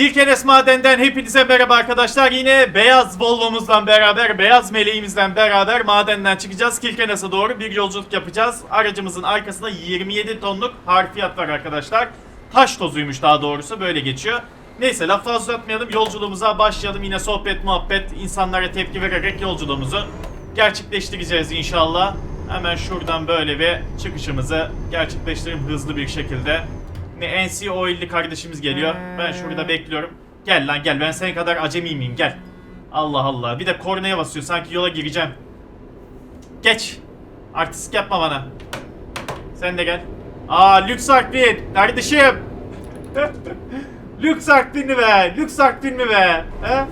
Kirkenes Maden'den hepinize merhaba arkadaşlar. Yine beyaz Volvo'muzla beraber, beyaz meleğimizle beraber madenden çıkacağız. Kirkenes'e doğru bir yolculuk yapacağız. Aracımızın arkasında 27 tonluk harfiyat var arkadaşlar. Taş tozuymuş daha doğrusu böyle geçiyor. Neyse laf fazla uzatmayalım yolculuğumuza başlayalım. Yine sohbet muhabbet insanlara tepki vererek yolculuğumuzu gerçekleştireceğiz inşallah. Hemen şuradan böyle bir çıkışımızı gerçekleştirelim hızlı bir şekilde. Ne NC Oil'li kardeşimiz geliyor. Ben şurada bekliyorum. Gel lan gel ben senin kadar acemi miyim gel. Allah Allah. Bir de kornaya basıyor sanki yola gireceğim. Geç. Artistik yapma bana. Sen de gel. Aa lüks Artvin kardeşim. lüks Artvin mi be? Lüks Artvin mi be? He?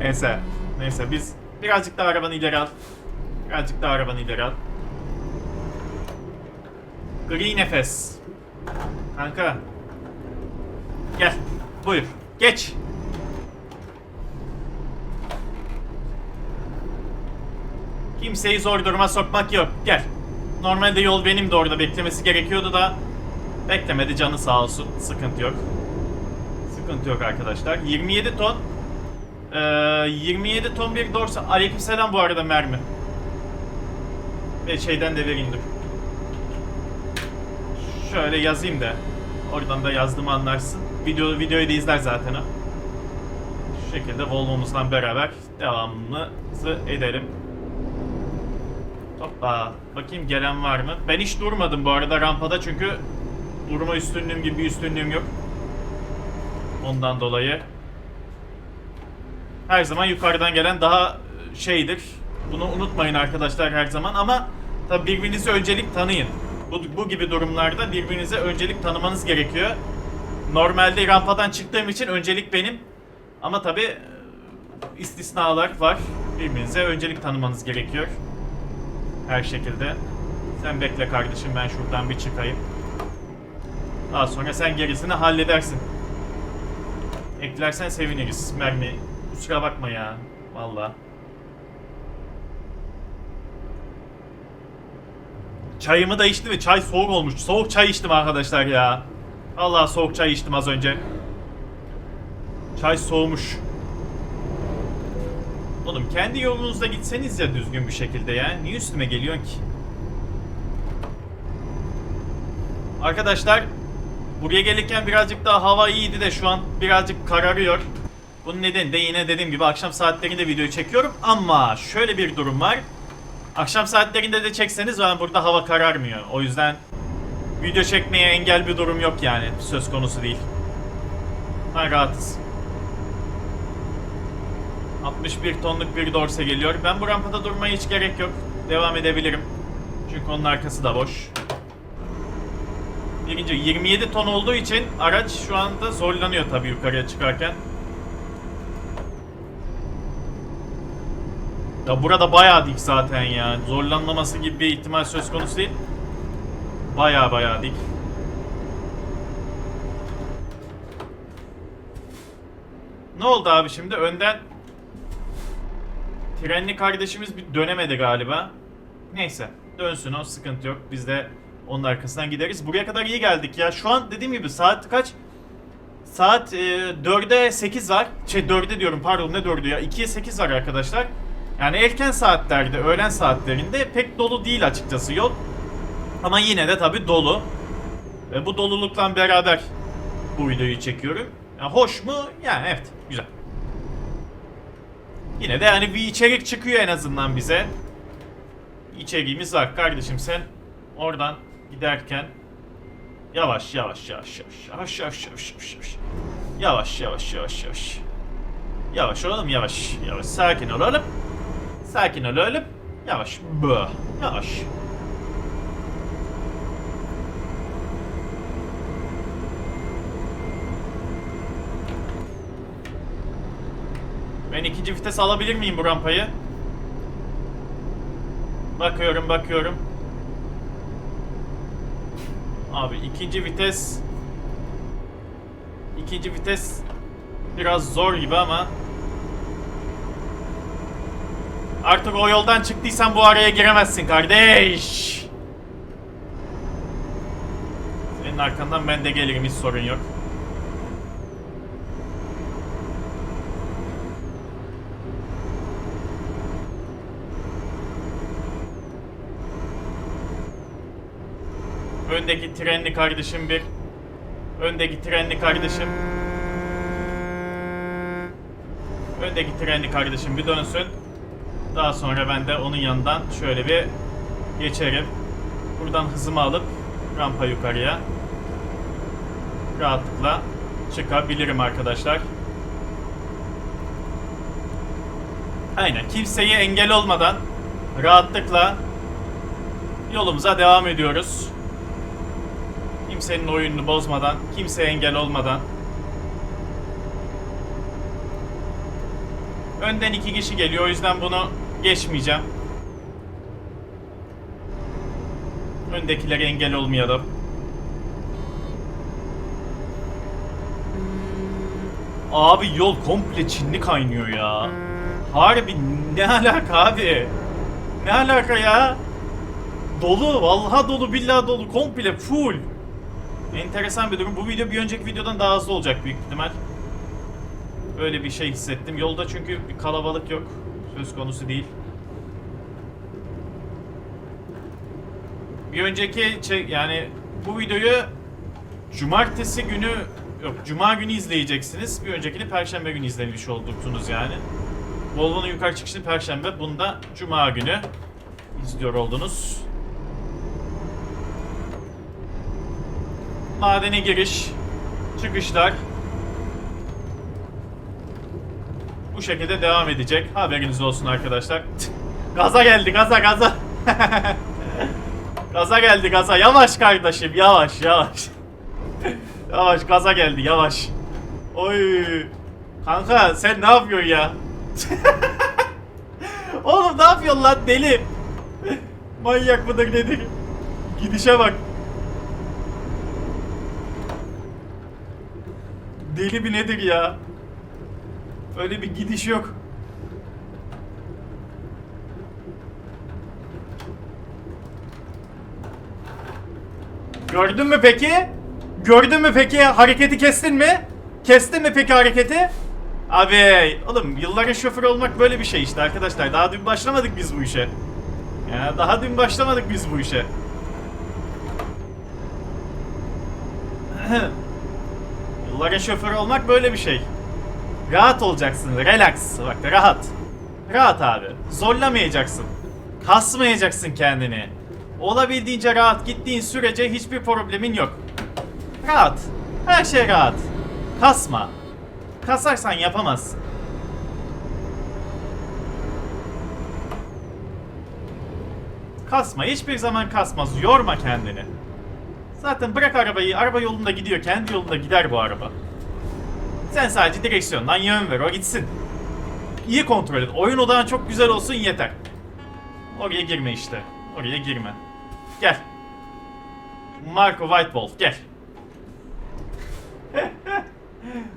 Neyse. Neyse biz birazcık daha arabanı ileri al. Birazcık daha arabanı ileri al. Gri nefes. Kanka. Gel. Buyur. Geç. Kimseyi zor duruma sokmak yok. Gel. Normalde yol benim de orada beklemesi gerekiyordu da beklemedi canı sağ olsun. Sıkıntı yok. Sıkıntı yok arkadaşlar. 27 ton. Ee, 27 ton bir dorsa. Aleykümselam bu arada mermi. Ve şeyden de vereyim dur. Şöyle yazayım da oradan da yazdığımı anlarsın. Video videoyu da izler zaten o. Şu şekilde Volvo'muzdan beraber devamımızı edelim. Hoppa. Bakayım gelen var mı? Ben hiç durmadım bu arada rampada çünkü durma üstünlüğüm gibi bir üstünlüğüm yok. Ondan dolayı her zaman yukarıdan gelen daha şeydir. Bunu unutmayın arkadaşlar her zaman ama tabi birbirinizi öncelik tanıyın. Bu, bu gibi durumlarda birbirinize öncelik tanımanız gerekiyor. Normalde rampadan çıktığım için öncelik benim. Ama tabi istisnalar var. Birbirinize öncelik tanımanız gerekiyor. Her şekilde. Sen bekle kardeşim ben şuradan bir çıkayım. Daha sonra sen gerisini halledersin. Eklersen seviniriz. Mermi. Kusura bakma ya. Vallahi. Çayımı da içtim ve çay soğuk olmuş. Soğuk çay içtim arkadaşlar ya. Allah soğuk çay içtim az önce. Çay soğumuş. Oğlum kendi yolunuzda gitseniz ya düzgün bir şekilde ya. Niye üstüme geliyorsun ki? Arkadaşlar buraya gelirken birazcık daha hava iyiydi de şu an birazcık kararıyor. Bunun nedeni de yine dediğim gibi akşam saatlerinde video çekiyorum ama şöyle bir durum var. Akşam saatlerinde de çekseniz ben burada hava kararmıyor. O yüzden video çekmeye engel bir durum yok yani. Söz konusu değil. Ha rahatız. 61 tonluk bir dorse geliyor. Ben bu rampada durmaya hiç gerek yok. Devam edebilirim. Çünkü onun arkası da boş. Birinci 27 ton olduğu için araç şu anda zorlanıyor tabii yukarıya çıkarken. Ya burada bayağı dik zaten ya. Zorlanmaması gibi bir ihtimal söz konusu değil. Bayağı bayağı dik. Ne oldu abi şimdi? Önden trenli kardeşimiz bir dönemedi galiba. Neyse. Dönsün o sıkıntı yok. Biz de onun arkasından gideriz. Buraya kadar iyi geldik ya. Şu an dediğim gibi saat kaç? Saat e, 4'e 8 var. Şey 4'e diyorum pardon ne 4'ü ya. 2'ye 8 var arkadaşlar. Yani erken saatlerde, öğlen saatlerinde pek dolu değil açıkçası yol. Ama yine de tabi dolu. Ve bu dolulukla beraber bu videoyu çekiyorum. Yani hoş mu? Yani evet, güzel. Yine de yani bir içerik çıkıyor en azından bize. İçeriğimiz var kardeşim sen oradan giderken yavaş yavaş yavaş yavaş yavaş yavaş yavaş yavaş yavaş yavaş yavaş yavaş yavaş oğlum yavaş yavaş sakin ol oğlum sakin ol oğlum yavaş bu yavaş Ben ikinci vites alabilir miyim bu rampayı? Bakıyorum bakıyorum. Abi ikinci vites ikinci vites biraz zor gibi ama Artık o yoldan çıktıysan bu araya giremezsin kardeş. Senin arkandan ben de gelirim hiç sorun yok. Öndeki trenli kardeşim bir. Öndeki trenli kardeşim. Öndeki trenli kardeşim bir dönsün. Daha sonra ben de onun yanından şöyle bir geçerim. Buradan hızımı alıp rampa yukarıya rahatlıkla çıkabilirim arkadaşlar. Aynen kimseye engel olmadan rahatlıkla yolumuza devam ediyoruz. Kimsenin oyununu bozmadan, kimseye engel olmadan. Önden iki kişi geliyor o yüzden bunu geçmeyeceğim. Öndekilere engel olmayalım. Abi yol komple Çinli kaynıyor ya. Harbi ne alaka abi? Ne alaka ya? Dolu, vallahi dolu, billahi dolu, komple full. Enteresan bir durum. Bu video bir önceki videodan daha hızlı olacak büyük ihtimal. Öyle bir şey hissettim. Yolda çünkü bir kalabalık yok. Söz konusu değil. Bir önceki çe- yani bu videoyu cumartesi günü yok cuma günü izleyeceksiniz. Bir öncekini perşembe günü izlemiş olduksunuz yani. Volvo'nun yukarı çıkışı perşembe. Bunda cuma günü izliyor oldunuz. Madene giriş, çıkışlar bu şekilde devam edecek. Haberiniz olsun arkadaşlar. gaza geldi gaza gaza. gaza geldi gaza. Yavaş kardeşim yavaş yavaş. yavaş gaza geldi yavaş. Oy. Kanka sen ne yapıyorsun ya? Oğlum ne yapıyorsun lan deli? Manyak mıdır nedir? Gidişe bak. Deli bir nedir ya? Öyle bir gidiş yok. Gördün mü peki? Gördün mü peki? Hareketi kestin mi? Kestin mi peki hareketi? Abi oğlum yılların şoförü olmak böyle bir şey işte arkadaşlar. Daha dün başlamadık biz bu işe. Ya daha dün başlamadık biz bu işe. Yılların şoförü olmak böyle bir şey. Rahat olacaksın. Relax. Bak rahat. Rahat abi. Zorlamayacaksın. Kasmayacaksın kendini. Olabildiğince rahat gittiğin sürece hiçbir problemin yok. Rahat. Her şey rahat. Kasma. Kasarsan yapamazsın. Kasma. Hiçbir zaman kasmaz. Yorma kendini. Zaten bırak arabayı. Araba yolunda gidiyor. Kendi yolunda gider bu araba. Sen sadece direksiyondan yön ver. O gitsin. İyi kontrol et. Oyun odağın çok güzel olsun yeter. Oraya girme işte. Oraya girme. Gel. Marco Whitewolf gel.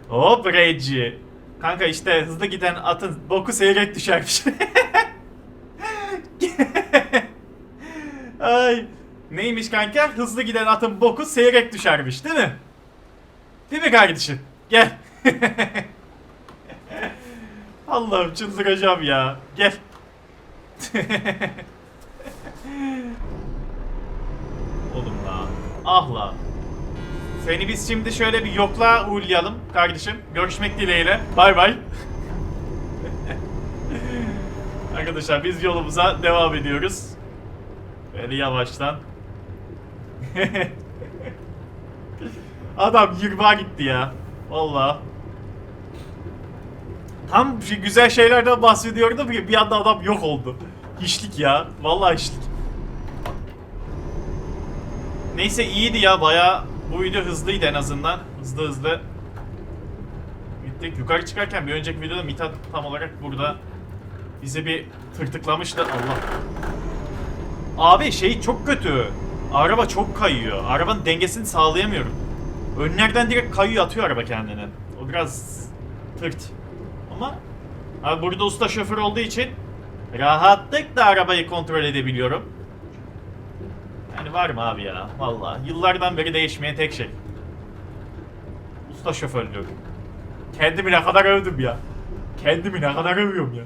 Hop Reggie. Kanka işte hızlı giden atın boku seyrek düşermiş. Ay. Neymiş kanka? Hızlı giden atın boku seyrek düşermiş değil mi? Değil mi kardeşim? Gel. Allah'ım çıldıracağım ya. Gel. Oğlum la. Ah la. Seni biz şimdi şöyle bir yokla uğurlayalım kardeşim. Görüşmek dileğiyle. Bay bay. Arkadaşlar biz yolumuza devam ediyoruz. Böyle yavaştan. Adam 20'a gitti ya. Vallahi. Tam şey, güzel şeylerden bahsediyordum ki bir anda adam yok oldu. Hiçlik ya. Vallahi hiçlik. Neyse iyiydi ya baya bu video hızlıydı en azından. Hızlı hızlı. Gittik. Yukarı çıkarken bir önceki videoda Mithat tam olarak burada bize bir tırtıklamıştı. Allah. Abi şey çok kötü. Araba çok kayıyor. Arabanın dengesini sağlayamıyorum. Önlerden direkt kayıyor atıyor araba kendini. O biraz tırt. Ama abi burada usta şoför olduğu için rahatlıkla arabayı kontrol edebiliyorum. Yani var mı abi ya? Vallahi yıllardan beri değişmeyen tek şey. Usta şoförlüğü. Kendimi ne kadar övdüm ya. Kendimi ne kadar övüyorum ya.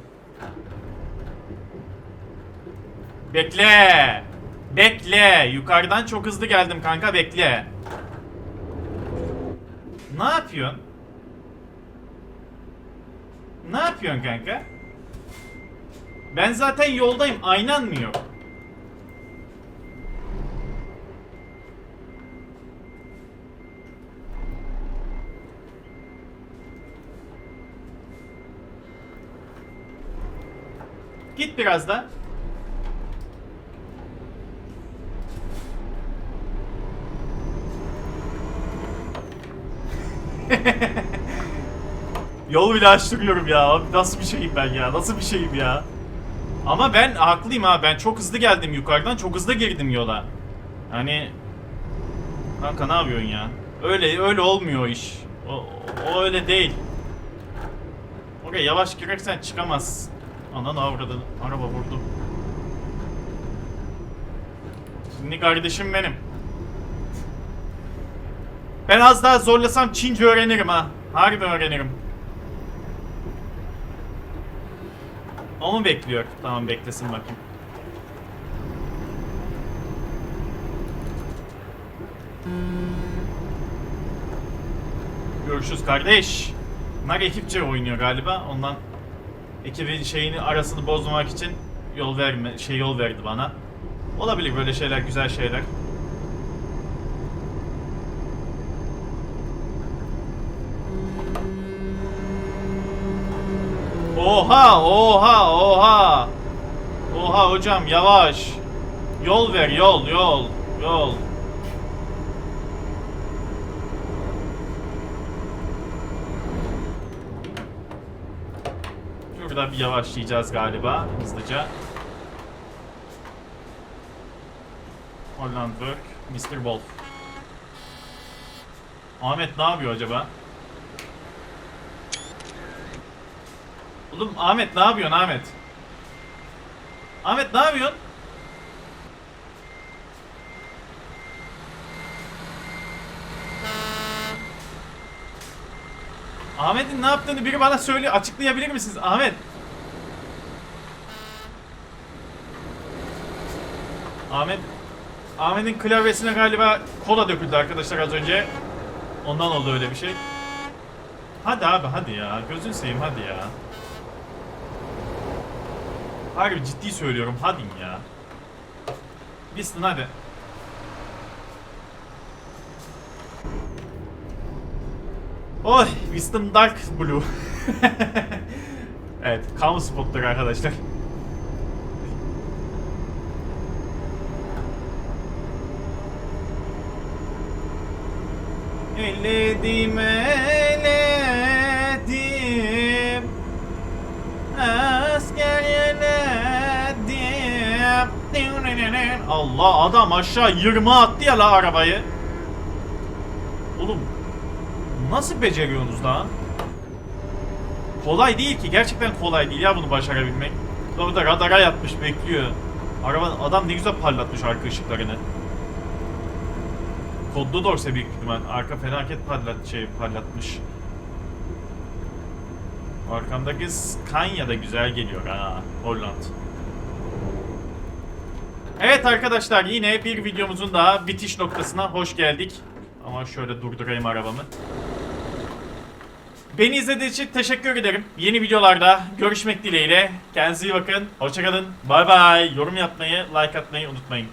Bekle. Bekle. Yukarıdan çok hızlı geldim kanka bekle. Ne yapıyorsun? Ne yapıyorsun kanka? Ben zaten yoldayım. Aynan mı yok? Git biraz da. Yol bile açtırıyorum ya. Nasıl bir şeyim ben ya? Nasıl bir şeyim ya? Ama ben haklıyım ha. Ben çok hızlı geldim yukarıdan. Çok hızlı girdim yola. Hani Kanka ne yapıyorsun ya? Öyle öyle olmuyor iş. O, o öyle değil. Oraya yavaş girersen çıkamaz. Anan avradın. Araba vurdu. Şimdi kardeşim benim. Ben az daha zorlasam Çince öğrenirim ha. Harbi öğrenirim. O mu bekliyor? Tamam beklesin bakayım. Görüşürüz kardeş. Bunlar ekipçe oynuyor galiba. Ondan ekibin şeyini arasını bozmamak için yol verme şey yol verdi bana. Olabilir böyle şeyler güzel şeyler. Oha oha oha. Oha hocam yavaş. Yol ver yol yol yol. Şurada bir yavaşlayacağız galiba hızlıca. Hollandberg, Mr. Wolf. Ahmet ne yapıyor acaba? Oğlum Ahmet ne yapıyorsun Ahmet? Ahmet ne yapıyorsun? Ahmet'in ne yaptığını biri bana söyle açıklayabilir misiniz Ahmet? Ahmet Ahmet'in klavyesine galiba kola döküldü arkadaşlar az önce. Ondan oldu öyle bir şey. Hadi abi hadi ya. Gözün seveyim hadi ya. Harbi ciddi söylüyorum hadi ya. Bistin hadi. Oy, Wisdom Dark Blue. evet, kamu spotları arkadaşlar. Eledim, Allah adam aşağı 20 attı ya la arabayı. Oğlum Nasıl beceriyorsunuz lan? Kolay değil ki. Gerçekten kolay değil ya bunu başarabilmek. Orada radara yatmış bekliyor. Araba adam ne güzel parlatmış arka ışıklarını. Kodlu dorse büyük ihtimal. Arka felaket parlat şey parlatmış. Arkamdaki Scania da güzel geliyor ha. Holland. Evet arkadaşlar yine bir videomuzun daha bitiş noktasına hoş geldik. Ama şöyle durdurayım arabamı. Beni izlediğiniz için teşekkür ederim. Yeni videolarda görüşmek dileğiyle. Kendinize iyi bakın. Hoşçakalın. Bay bay. Yorum yapmayı, like atmayı unutmayın.